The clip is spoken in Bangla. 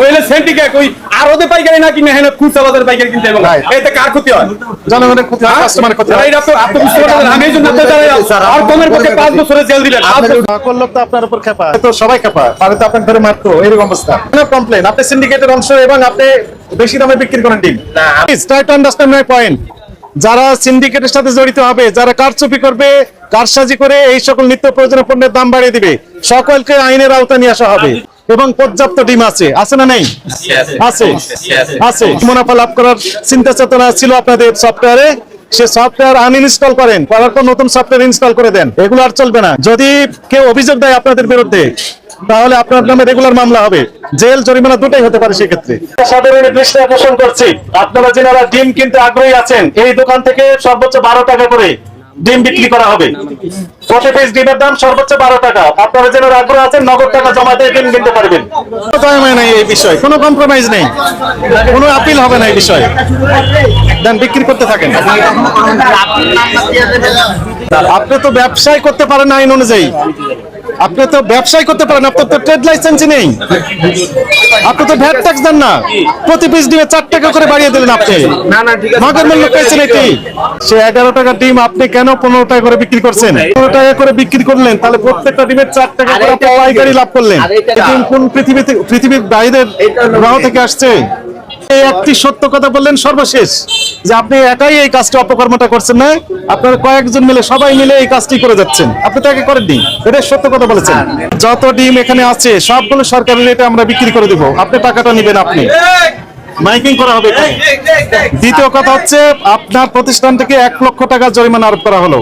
ওইলে সিন্ডিকেট ওই আর ওদের পাইকারি না কিনে খুচরা বাজারে পাইকারি কিনতে হবে এতে কার ক্ষতি হয়? জনগণের ক্ষতি হয় হ্যাঁ? কাস্টমারের ক্ষতি যারা হয়। এটা তো আপনি বুঝতে পারছেন আমি জন্য আপনার দ্বারা আর কমের পক্ষে পাঁচ বছরের জেল দিলেন পাঁচ বছর। তো আপনার উপর খেপা তো সবাই খেপা তাহলে তো আপনার ধরে মারতো এরকম অবস্থা। কমপ্লেন আপনি সিন্ডিকেটের অংশ এবং আপনি বেশি দামে বিক্রি করেন ডিম? Try to understand my point যারা সিন্ডিকেটের সাথে জড়িত হবে যারা কারচুপি করবে কারসাজি করে এই সকল নিত্য প্রয়োজনীয় পণ্যের দাম বাড়িয়ে দিবে সকলকে আইনের আওতায় নিয়ে আসা হবে। এবং পর্যাপ্ত ডিম আছে। আছে না নেই? আছে। আছে। মুনাফা লাভ করার চিন্তা চেতনা ছিল আপনাদের সফটওয়্যারে সে সফটওয়্যার আনইনস্টল করেন। করার পর নতুন সফটওয়্যার ইনস্টল করে দেন। এগুলো আর চলবে না। যদি কেউ অভিযোগ দেয় আপনাদের বিরুদ্ধে তাহলে আপনার নামে রেগুলার মামলা হবে। জেল জরিমানা দুটাই হতে পারে সেক্ষেত্রে। সাধারণ দৃষ্টি আকর্ষণ করছি। আপনারা যারা ডিম কিনতে আগ্রহী আছেন এই দোকান থেকে সর্বোচ্চ বারো টাকা করে ডিম বিক্রি করা হবে। প্রতি পিস ডিমের দাম সর্বোচ্চ বারো টাকা। আপনারা যেন আগ্রহ আছেন, নগদ টাকা জমা দিয়ে ডিম কিনতে পারবেন। নাই এই বিষয়। কোনো কম্প্রোমাইজ নেই। কোনো আপিল হবে না এই বিষয়ে। দেন, বিক্রি করতে থাকেন। আপনি তো ব্যবসায় করতে পারেন আইন অনুযায়ী। আপনি তো ব্যবসায় করতে পারেন আপনার তো ট্রেড লাইসেন্সই নেই। আপনি তো ভ্যাট ট্যাক্স দেন না। প্রতি পিস ডিমে চার টাকা করে বাড়িয়ে দিলেন আপনি। নগদ মূল্য পেয়েছেন এটি সে এগারো টাকা ডিম আপনি কেন পনেরো টাকা করে বিক্রি করছেন? পনেরো টাকা করে বিক্রি করলেন তাহলে প্রত্যেকটা ডিমের চার টাকা করে আপনি পাইকারি লাভ করলেন। কোন পৃথিবীতে পৃথিবীর বাইরের গ্রহ থেকে আসছে? এই একটি সত্য কথা বললেন সর্বশেষ, যে আপনি একাই এই কাজটা অপকর্মটা করছেন না, আপনারা কয়েকজন মিলে, সবাই মিলে এই কাজটি করে যাচ্ছেন। আপনি তো আগে করেননি, এটা সত্য কথা বলেছেন। যত ডিম এখানে আছে, সবগুলো সরকারি রেটে আমরা বিক্রি করে দিব। আপনি টাকাটা নেবেন আপনি। মাইকিং করা হবে দ্বিতীয় কথা হচ্ছে, আপনার প্রতিষ্ঠান থেকে এক লক্ষ টাকা জরিমানা আরোপ করা হলো।